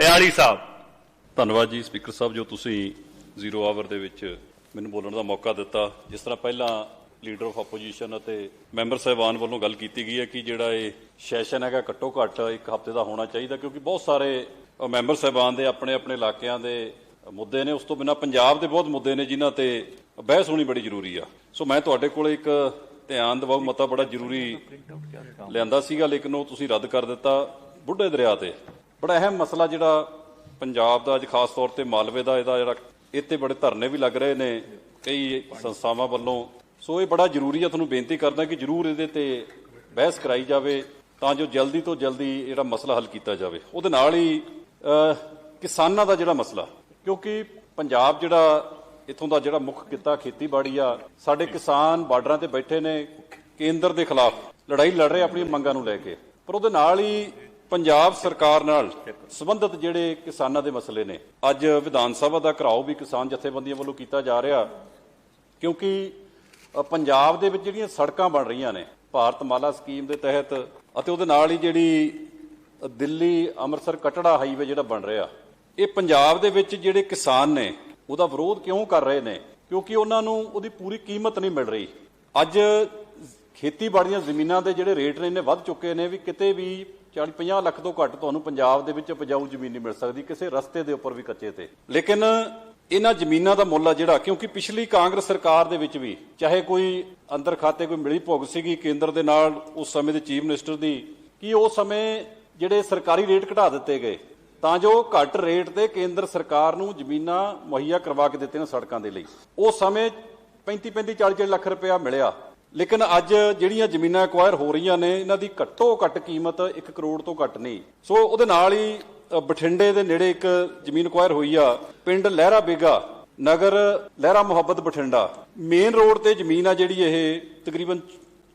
ਇਆਲੀ ਸਾਹਿਬ। ਧੰਨਵਾਦ ਜੀ ਸਪੀਕਰ ਸਾਹਿਬ, ਜੋ ਤੁਸੀਂ ਜ਼ੀਰੋ ਆਵਰ ਦੇ ਵਿੱਚ ਮੈਨੂੰ ਬੋਲਣ ਦਾ ਮੌਕਾ ਦਿੱਤਾ। ਜਿਸ ਤਰ੍ਹਾਂ ਪਹਿਲਾਂ ਲੀਡਰ ਆਫ ਆਪੋਜੀਸ਼ਨ ਅਤੇ ਮੈਂਬਰ ਸਾਹਿਬਾਨ ਵੱਲੋਂ ਗੱਲ ਕੀਤੀ ਗਈ ਹੈ ਕਿ ਜਿਹੜਾ ਇਹ ਸੈਸ਼ਨ ਹੈਗਾ ਘੱਟੋ ਘੱਟ ਇੱਕ ਹਫ਼ਤੇ ਦਾ ਹੋਣਾ ਚਾਹੀਦਾ, ਕਿਉਂਕਿ ਬਹੁਤ ਸਾਰੇ ਮੈਂਬਰ ਸਾਹਿਬਾਨ ਦੇ ਆਪਣੇ ਆਪਣੇ ਇਲਾਕਿਆਂ ਦੇ ਮੁੱਦੇ ਨੇ। ਉਸ ਤੋਂ ਬਿਨਾਂ ਪੰਜਾਬ ਦੇ ਬਹੁਤ ਮੁੱਦੇ ਨੇ ਜਿਨ੍ਹਾਂ ਤੇ ਬਹਿਸ ਹੋਣੀ ਬੜੀ ਜ਼ਰੂਰੀ ਆ। ਸੋ ਮੈਂ ਤੁਹਾਡੇ ਕੋਲ ਇੱਕ ਧਿਆਨ ਦਿਵਾਉ ਮਤਾ ਬੜਾ ਜ਼ਰੂਰੀ ਲਿਆਂਦਾ ਸੀਗਾ, ਲੇਕਿਨ ਉਹ ਤੁਸੀਂ ਰੱਦ ਕਰ ਦਿੱਤਾ ਬੁੱਢੇ ਦਰਿਆ ਤੇ। ਬੜਾ ਅਹਿਮ ਮਸਲਾ ਜਿਹੜਾ ਪੰਜਾਬ ਦਾ ਅੱਜ ਖਾਸ ਤੌਰ ਤੇ ਮਾਲਵੇ ਦਾ ਇਹਦਾ ਜਿਹੜਾ ਇੱਥੇ ਬੜੇ ਧਰਨੇ ਵੀ ਲੱਗ ਰਹੇ ਨੇ ਕਈ ਸੰਸਥਾਵਾਂ ਵੱਲੋਂ। ਸੋ ਇਹ ਬੜਾ ਜ਼ਰੂਰੀ ਹੈ ਤੁਹਾਨੂੰ ਬੇਨਤੀ ਕਰਦਾ ਕਿ ਜ਼ਰੂਰ ਇਹਦੇ ਤੇ ਬਹਿਸ ਕਰਾਈ ਜਾਵੇ ਤਾਂ ਜੋ ਜਲਦੀ ਤੋਂ ਜਲਦੀ ਜਿਹੜਾ ਮਸਲਾ ਹੱਲ ਕੀਤਾ ਜਾਵੇ। ਉਹਦੇ ਨਾਲ ਹੀ ਕਿਸਾਨਾਂ ਦਾ ਜਿਹੜਾ ਮਸਲਾ, ਕਿਉਂਕਿ ਪੰਜਾਬ ਜਿਹੜਾ ਇਥੋਂ ਦਾ ਜਿਹੜਾ ਮੁੱਖ ਕਿੱਤਾ ਖੇਤੀਬਾੜੀ ਆ, ਸਾਡੇ ਕਿਸਾਨ ਬਾਰਡਰਾਂ ਤੇ ਬੈਠੇ ਨੇ ਕੇਂਦਰ ਦੇ ਖਿਲਾਫ ਲੜਾਈ ਲੜ ਰਹੇ ਆਪਣੀਆਂ ਮੰਗਾਂ ਨੂੰ ਲੈ ਕੇ। ਪਰ ਉਹਦੇ ਨਾਲ ਹੀ ਪੰਜਾਬ ਸਰਕਾਰ ਨਾਲ ਸੰਬੰਧਿਤ ਜਿਹੜੇ ਕਿਸਾਨਾਂ ਦੇ ਮਸਲੇ ਨੇ, ਅੱਜ ਵਿਧਾਨ ਸਭਾ ਦਾ ਘਰਾਓ ਵੀ ਕਿਸਾਨ ਜਥੇਬੰਦੀਆਂ ਵੱਲੋਂ ਕੀਤਾ ਜਾ ਰਿਹਾ, ਕਿਉਂਕਿ ਪੰਜਾਬ ਦੇ ਵਿੱਚ ਜਿਹੜੀਆਂ ਸੜਕਾਂ ਬਣ ਰਹੀਆਂ ਨੇ, ਭਾਰਤ ਮਾਲਾ ਸਕੀਮ ਦੇ ਤਹਿਤ ਅਤੇ ਉਹਦੇ ਨਾਲ ਹੀ ਜਿਹੜੀ ਦਿੱਲੀ ਅੰਮ੍ਰਿਤਸਰ ਕਟੜਾ ਹਾਈਵੇ ਜਿਹੜਾ ਬਣ ਰਿਹਾ, ਇਹ ਪੰਜਾਬ ਦੇ ਵਿੱਚ ਜਿਹੜੇ ਕਿਸਾਨ ਨੇ, ਉਹਦਾ ਵਿਰੋਧ ਕਿਉਂ ਕਰ ਰਹੇ ਨੇ? ਕਿਉਂਕਿ ਉਹਨਾਂ ਨੂੰ ਉਹਦੀ ਪੂਰੀ ਕੀਮਤ ਨਹੀਂ ਮਿਲ ਰਹੀ। ਅੱਜ ਖੇਤੀਬਾੜੀਆਂ ਜ਼ਮੀਨਾਂ ਦੇ ਜਿਹੜੇ ਰੇਟ ਨੇ, ਇੰਨੇ ਵੱਧ ਚੁੱਕੇ ਨੇ ਵੀ ਕਿਤੇ ਵੀ 40 50 ਲੱਖ ਤੋਂ ਘੱਟ ਤੁਹਾਨੂੰ ਪੰਜਾਬ ਦੇ ਵਿੱਚ ਉਪਜਾਊ ਜ਼ਮੀਨ ਨਹੀਂ ਮਿਲ ਸਕਦੀ, ਕਿਸੇ ਰਸਤੇ ਦੇ ਉੱਪਰ ਵੀ ਕੱਚੇ ਤੇ। ਲੇਕਿਨ ਇਹਨਾਂ ਜ਼ਮੀਨਾਂ ਦਾ ਮੁੱਲ ਆ ਜਿਹੜਾ, ਕਿਉਂਕਿ ਪਿਛਲੀ ਕਾਂਗਰਸ ਸਰਕਾਰ ਦੇ ਵਿੱਚ ਵੀ ਚਾਹੇ ਕੋਈ ਅੰਦਰ ਖਾਤੇ ਕੋਈ ਮਿਲੀ ਭੁਗਤ ਸੀਗੀ, ਕੇਂਦਰ ਦੇ ਨਾਲ ਉਸ ਸਮੇਂ ਦੇ ਚੀਫ ਮਿਨਿਸਟਰ ਦੀ, ਕਿ ਉਸ ਸਮੇਂ ਜਿਹੜੇ ਸਰਕਾਰੀ ਰੇਟ ਘਟਾ ਦਿੱਤੇ ਗਏ, ਤਾਂ ਜੋ ਘੱਟ ਰੇਟ ਤੇ ਕੇਂਦਰ ਸਰਕਾਰ ਨੂੰ ਜ਼ਮੀਨਾਂ ਮੁਹੱਈਆ ਕਰਵਾ ਕੇ ਦਿੱਤੀਆਂ ਸੜਕਾਂ ਦੇ ਲਈ। ਉਸ ਸਮੇਂ 35 35 40 ਲੱਖ ਰੁਪਇਆ ਮਿਲਿਆ। ਲੇਕਿਨ ਅੱਜ ਜਿਹੜੀਆਂ ਜ਼ਮੀਨਾਂ ਐਕਵਾਇਰ ਹੋ ਰਹੀਆਂ ਨੇ, ਇਹਨਾਂ ਦੀ ਘੱਟੋ ਘੱਟ ਕੀਮਤ 1 ਕਰੋੜ ਤੋਂ ਘੱਟ ਨਹੀਂ। ਸੋ ਉਹਦੇ ਨਾਲ ਹੀ ਬਠਿੰਡੇ ਦੇ ਨੇੜੇ ਇੱਕ ਜ਼ਮੀਨ ਐਕਵਾਇਰ ਹੋਈ ਆ, ਪਿੰਡ ਲਹਿਰਾ ਬੇਗਾ, ਨਗਰ ਲਹਿਰਾ ਮੁਹੱਬਤ ਬਠਿੰਡਾ। ਮੇਨ ਰੋਡ ਤੇ ਜ਼ਮੀਨ ਆ ਜਿਹੜੀ ਇਹ, ਤਕਰੀਬਨ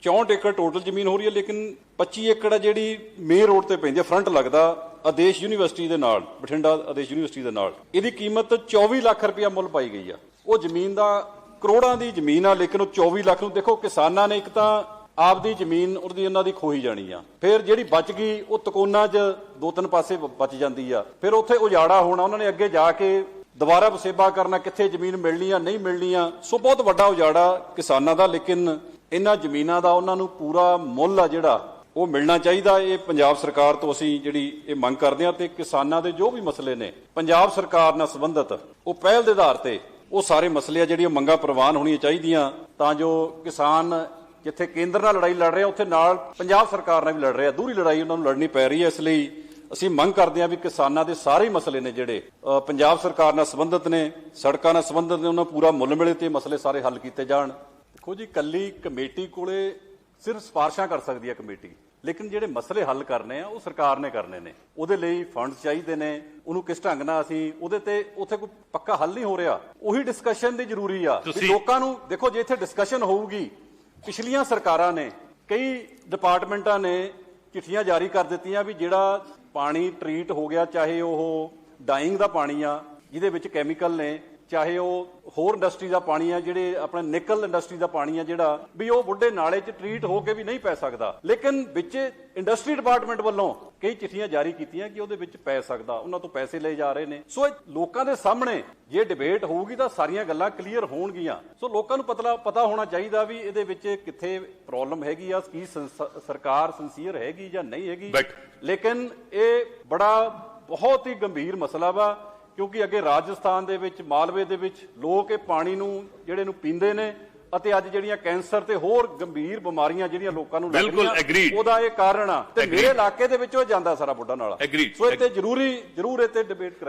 64 ਏਕੜ ਟੋਟਲ ਜ਼ਮੀਨ ਹੋ ਰਹੀ ਹੈ, ਲੇਕਿਨ 25 ਏਕੜ ਆ ਜਿਹੜੀ ਮੇਨ ਰੋਡ ਤੇ ਪੈਂਦੀ ਹੈ ਫਰੰਟ ਲੱਗਦਾ ਆਦੇਸ਼ ਯੂਨੀਵਰਸਿਟੀ ਦੇ ਨਾਲ, ਬਠਿੰਡਾ ਆਦੇਸ਼ ਯੂਨੀਵਰਸਿਟੀ ਦੇ ਨਾਲ। ਇਹਦੀ ਕੀਮਤ 24 ਲੱਖ ਰੁਪਇਆ ਮੁੱਲ ਪਾਈ ਗਈ ਆ। ਉਹ ਜ਼ਮੀਨ ਦਾ ਕਰੋੜਾਂ ਦੀ ਜ਼ਮੀਨ ਆ, ਲੇਕਿਨ ਉਹ 24 ਲੱਖ ਨੂੰ, ਦੇਖੋ ਕਿਸਾਨਾਂ ਨੇ ਇੱਕ ਤਾਂ ਆਪਦੀ ਜ਼ਮੀਨ, ਉਹਦੀ ਉਹਨਾਂ ਦੀ ਖੋਈ ਜਾਣੀ ਆ। ਫਿਰ ਜਿਹੜੀ ਬਚ ਗਈ, ਉਹ ਤਕੋਨਾ 'ਚ ਦੋ ਤਿੰਨ ਪਾਸੇ ਬਚ ਜਾਂਦੀ ਆ। ਫਿਰ ਉੱਥੇ ਉਜਾੜਾ ਹੋਣਾ, ਉਹਨਾਂ ਨੇ ਅੱਗੇ ਜਾ ਕੇ ਦੁਬਾਰਾ ਵਸੇਬਾ ਕਰਨਾ, ਕਿੱਥੇ ਜ਼ਮੀਨ ਮਿਲਣੀ ਆ ਨਹੀਂ ਮਿਲਣੀ ਆ ਸੋ ਬਹੁਤ ਵੱਡਾ ਉਜਾੜਾ ਕਿਸਾਨਾਂ ਦਾ, ਲੇਕਿਨ ਇਹਨਾਂ ਜ਼ਮੀਨਾਂ ਦਾ, ਉਹਨਾਂ ਨੂੰ ਪੂਰਾ ਮੁੱਲ ਆ ਜਿਹੜਾ, ਉਹ ਮਿਲਣਾ ਚਾਹੀਦਾ। ਇਹ ਪੰਜਾਬ ਸਰਕਾਰ ਤੋਂ ਅਸੀਂ ਜਿਹੜੀ ਇਹ ਮੰਗ ਕਰਦੇ ਹਾਂ ਤੇ ਕਿਸਾਨਾਂ ਦੇ ਜੋ ਵੀ ਮਸਲੇ ਨੇ, ਪੰਜਾਬ ਸਰਕਾਰ ਨਾਲ ਸੰਬੰਧਿਤ, ਉਹ ਪਹਿਲ ਦੇ ਆਧਾਰ ਤੇ ਉਹ ਸਾਰੇ ਮਸਲੇ ਆ ਜਿਹੜੀਆਂ ਮੰਗਾਂ ਪ੍ਰਵਾਨ ਹੋਣੀਆਂ ਚਾਹੀਦੀਆਂ, ਤਾਂ ਜੋ ਕਿਸਾਨ ਜਿੱਥੇ ਕੇਂਦਰ ਨਾਲ ਲੜਾਈ ਲੜ ਰਿਹਾ, ਉੱਥੇ ਨਾਲ ਪੰਜਾਬ ਸਰਕਾਰ ਨਾਲ ਵੀ ਲੜ ਰਿਹਾ। ਦੂਰੀ ਲੜਾਈ ਉਹਨਾਂ ਨੂੰ ਲੜਨੀ ਪੈ ਰਹੀ ਹੈ, ਇਸ ਲਈ ਅਸੀਂ ਮੰਗ ਕਰਦੇ ਹਾਂ ਵੀ ਕਿਸਾਨਾਂ ਦੇ ਸਾਰੇ ਮਸਲੇ ਨੇ ਜਿਹੜੇ ਪੰਜਾਬ ਸਰਕਾਰ ਨਾਲ ਸੰਬੰਧਿਤ ਨੇ, ਸੜਕਾਂ ਨਾਲ ਸੰਬੰਧਿਤ ਨੇ, ਉਹਨਾਂ ਨੂੰ ਪੂਰਾ ਮੁੱਲ ਮਿਲੇ ਤੇ ਮਸਲੇ ਸਾਰੇ ਹੱਲ ਕੀਤੇ ਜਾਣ। ਦੇਖੋ ਜੀ ਕੱਲੀ ਕਮੇਟੀ ਕੋਲੇ ਸਿਰਫ ਸਿਫਾਰਸ਼ਾਂ ਕਰ ਸਕਦੀ ਹੈ ਕਮੇਟੀ। ਲੇਕਿਨ ਜਿਹੜੇ ਮਸਲੇ ਹੱਲ ਕਰਨੇ ਆ ਉਹ ਸਰਕਾਰ ਨੇ ਕਰਨੇ ਨੇ। ਉਹਦੇ ਲਈ ਫੰਡਸ ਚਾਹੀਦੇ ਨੇ ਉਹਨੂੰ ਕਿਸ ਢੰਗ ਨਾਲ ਅਸੀਂ ਉਹਦੇ ਤੇ ਉੱਥੇ ਕੋਈ ਪੱਕਾ ਹੱਲ ਨਹੀਂ ਹੋ ਰਿਹਾ। ਉਹੀ ਡਿਸਕਸ਼ਨ ਦੀ ਜ਼ਰੂਰੀ ਆ ਲੋਕਾਂ ਨੂੰ ਦੇਖੋ ਜੇ ਇੱਥੇ ਡਿਸਕਸ਼ਨ ਹੋਊਗੀ ਪਿਛਲੀਆਂ ਸਰਕਾਰਾਂ ਨੇ ਕਈ ਡਿਪਾਰਟਮੈਂਟਾਂ ਨੇ ਚਿੱਠੀਆਂ ਜਾਰੀ ਕਰ ਦਿੱਤੀਆਂ ਵੀ ਜਿਹੜਾ ਪਾਣੀ ਟਰੀਟ ਹੋ ਗਿਆ ਚਾਹੇ ਉਹ ਡਾਈਂਗ ਦਾ ਪਾਣੀ ਆ ਜਿਹਦੇ ਵਿੱਚ ਕੈਮੀਕਲ ਨੇ ਚਾਹੇ ਉਹ ਹੋਰ ਇੰਡਸਟਰੀ ਦਾ ਪਾਣੀ ਆ ਜਿਹੜੇ ਆਪਣਾ ਨਿਕਲ ਇੰਡਸਟਰੀ ਦਾ ਪਾਣੀ ਆ ਜਿਹੜਾ ਵੀ ਉਹ ਬੁੱਢੇ ਨਾਲੇ 'ਚ ਟਰੀਟ ਹੋ ਕੇ ਵੀ ਨਹੀਂ ਪੈ ਸਕਦਾ। ਲੇਕਿਨ ਵਿੱਚ ਇੰਡਸਟਰੀ ਡਿਪਾਰਟਮੈਂਟ ਵੱਲੋਂ ਕਈ ਚਿੱਠੀਆਂ ਜਾਰੀ ਕੀਤੀਆਂ ਕਿ ਉਹਦੇ ਵਿੱਚ ਪੈ ਸਕਦਾ ਉਹਨਾਂ ਤੋਂ ਪੈਸੇ ਲਏ ਜਾ ਰਹੇ ਨੇ। ਸੋ ਲੋਕਾਂ ਦੇ ਸਾਹਮਣੇ ਜੇ ਡਿਬੇਟ ਹੋਊਗੀ ਤਾਂ ਸਾਰੀਆਂ ਗੱਲਾਂ ਕਲੀਅਰ ਹੋਣਗੀਆਂ। ਸੋ ਲੋਕਾਂ ਨੂੰ ਪਤਾ ਪਤਾ ਹੋਣਾ ਚਾਹੀਦਾ ਵੀ ਇਹਦੇ ਵਿੱਚ ਕਿੱਥੇ ਪ੍ਰੋਬਲਮ ਹੈਗੀ ਆ ਕੀ ਸਰਕਾਰ ਸਿੰਸੀਅਰ ਹੈਗੀ ਜਾਂ ਨਹੀਂ ਹੈਗੀ। ਲੇਕਿਨ ਇਹ ਬੜਾ ਬਹੁਤ ਹੀ ਗੰਭੀਰ ਮਸਲਾ ਵਾ। ਕਿਉਂਕਿ ਅੱਗੇ ਰਾਜਸਥਾਨ ਦੇ ਵਿੱਚ ਮਾਲਵੇ ਦੇ ਵਿੱਚ ਲੋਕ ਇਹ ਪਾਣੀ ਨੂੰ ਜਿਹੜੇ ਨੂੰ ਪੀਂਦੇ ਨੇ ਅਤੇ ਅੱਜ ਜਿਹੜੀਆਂ ਕੈਂਸਰ ਤੇ ਹੋਰ ਗੰਭੀਰ ਬਿਮਾਰੀਆਂ ਜਿਹੜੀਆਂ ਲੋਕਾਂ ਨੂੰ ਲੱਗ ਰਹੀਆਂ। ਉਹਦਾ ਇਹ ਕਾਰਨ ਆ ਤੇ। ਮੇਰੇ ਇਲਾਕੇ ਦੇ ਵਿੱਚੋਂ ਜਾਂਦਾ ਸਾਰਾ ਬੁੱਢਾ ਨਾਲਾ। ਸੋ ਇਹ ਤੇ ਜ਼ਰੂਰੀ ਜ਼ਰੂਰ ਇਹ ਤੇ ਡਿਬੇਟ